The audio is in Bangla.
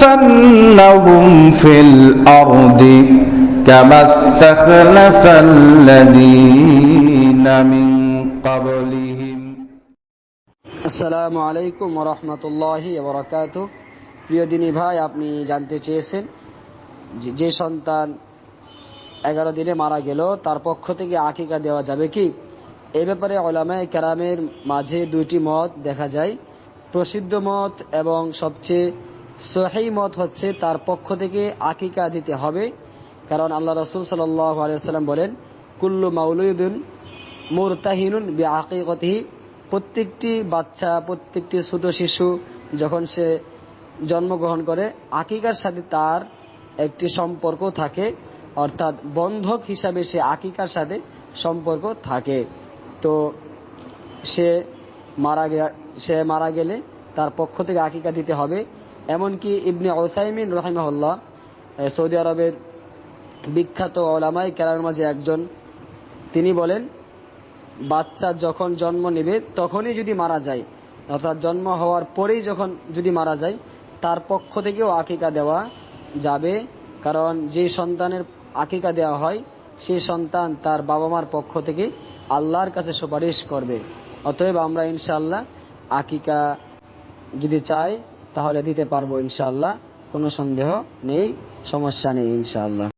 ليستخلفنهم في الأرض كما استخلف الذين من قبلهم আসসালামু আলাইকুম রহমতুল্লাহি বরকাত প্রিয় দিনী ভাই আপনি জানতে চেয়েছেন যে- যে সন্তান এগারো দিনে মারা গেল তার পক্ষ থেকে আকিকা দেওয়া যাবে কি এ ব্যাপারে ওলামায় কেরামের মাঝে দুইটি মত দেখা যায় প্রসিদ্ধ মত এবং সবচেয়ে সহি মত হচ্ছে তার পক্ষ থেকে আকিকা দিতে হবে। কারণ আল্লাহ রসুল সাল্লাম বলেন, কুল্লু মাউলুদ্দিন মুরতাহিনুন বি প্রত্যেকটি বাচ্চা, প্রত্যেকটি ছোট শিশু যখন সে জন্মগ্রহণ করে, আকিকার সাথে তার একটি সম্পর্ক থাকে। অর্থাৎ বন্ধক হিসাবে সে আকিকার সাথে সম্পর্ক থাকে। তো সে মারা সে মারা গেলে তার পক্ষ থেকে আকিকা দিতে হবে। এমনকি ইবনে ওসাইমিন রহিমহল্লা সৌদি আরবের বিখ্যাত ওলামাই কেরার মাঝে একজন, তিনি বলেন, বাচ্চা যখন জন্ম নেবে তখনই যদি মারা যায়, অর্থাৎ জন্ম হওয়ার পরেই যখন যদি মারা যায়, তার পক্ষ থেকেও আকিকা দেওয়া যাবে। কারণ যে সন্তানের আকিকা দেওয়া হয় সেই সন্তান তার বাবা মার পক্ষ থেকে আল্লাহর কাছে সুপারিশ করবে। অতএব আমরা ইনশাল্লাহ আকিকা যদি চাই, তাহলে দিতে পারব ইনশাল্লাহ কোনো সন্দেহ নেই, সমস্যা নেই ইনশাআল্লাহ।